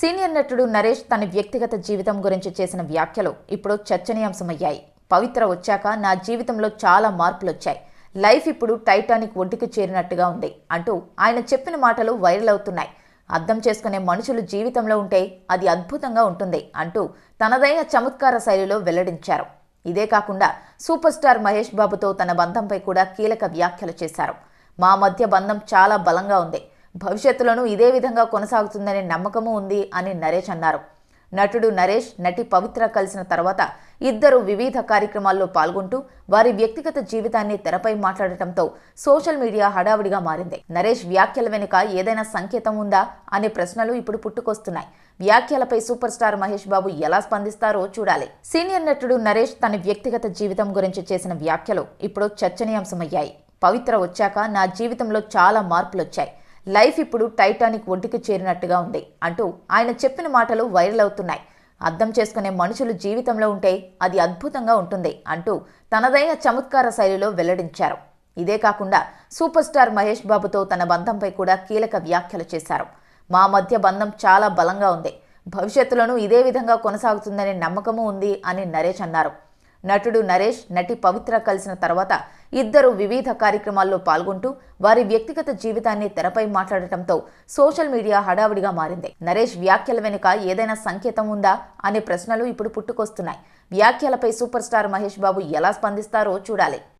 Senior నటుడు నరేష్ తన వ్యక్తిగత జీవితం గురించి చేసిన వ్యాఖ్యలు ఇప్పుడు చర్చనీయాంశమయ్యాయి. పవిత్ర వచ్చాక నా జీవితంలో చాలా మార్పులు వచ్చాయి లైఫ్ ఇప్పుడు టైటానిక్ ఒడ్డుకు చేరినట్టుగా ఉంది అంటూ ఆయన చెప్పిన మాటలు వైరల్ అవుతున్నాయి. అర్థం చేసుకునే మనుషులు జీవితంలో ఉంటే అది అద్భుతంగా ఉంటుంది అంటూ తనదైన చమత్కార శైలిలో వెల్లడించారు. ఇదే కాకుండా సూపర్ స్టార్ మహేష్ బాబుతో తన బంధంపై కూడా కీలక వ్యాఖ్యలు చేశారు. మా మధ్య బంధం చాలా బలంగా ఉంది. భవిష్యత్తులోనూ ఇదే విధంగా కొనసాగుతుందనే నమ్మకము ఉంది అని నరేష్ అన్నారు. నటుడు నరేష్ నటి పవిత్ర కలిసిన తర్వాత ఇద్దరు వివిధ కార్యక్రమాల్లో పాల్గొంటూ వారి వ్యక్తిగత జీవితాన్ని తెరపై మాట్లాడటంతో సోషల్ మీడియా హడావిడిగా మారింది. నరేష్ వ్యాఖ్యల వెనుక ఏదైనా సంకేతం ఉందా అనే ప్రశ్నలు ఇప్పుడు పుట్టుకొస్తున్నాయి. వ్యాఖ్యలపై సూపర్ స్టార్ మహేష్ బాబు ఎలా స్పందిస్తారో చూడాలి. సీనియర్ నటుడు నరేష్ తన వ్యక్తిగత జీవితం గురించి చేసిన వ్యాఖ్యలు ఇప్పుడు చర్చనీయాంశమయ్యాయి. పవిత్ర వచ్చాక నా జీవితంలో చాలా మార్పులు వచ్చాయి లైఫ్ ఇప్పుడు టైటానిక్ ఒడ్డుకు చేరినట్టుగా ఉంది అంటూ ఆయన చెప్పిన మాటలు వైరల్ అవుతున్నాయి. అర్థం చేసుకునే మనుషులు జీవితంలో ఉంటే అది అద్భుతంగా ఉంటుంది అంటూ తనదైన చమత్కార శైలిలో వెల్లడించారు. ఇదే కాకుండా సూపర్ స్టార్ మహేష్ బాబుతో తన బంధంపై కూడా కీలక వ్యాఖ్యలు చేశారు. మా మధ్య బంధం చాలా బలంగా ఉంది. భవిష్యత్తులోనూ ఇదే విధంగా కొనసాగుతుందనే నమ్మకము ఉంది అని నరేష్ అన్నారు. నటుడు నరేష్ నటి పవిత్ర కలిసిన తర్వాత ఇద్దరు వివిధ కార్యక్రమాల్లో పాల్గొంటూ వారి వ్యక్తిగత జీవితాన్ని తెరపై మాట్లాడటంతో సోషల్ మీడియా హడావిడిగా మారింది. నరేష్ వ్యాఖ్యల వెనుక ఏదైనా సంకేతం ఉందా అనే ప్రశ్నలు ఇప్పుడు పుట్టుకొస్తున్నాయి. వ్యాఖ్యలపై సూపర్ స్టార్ మహేష్ బాబు ఎలా స్పందిస్తారో చూడాలి.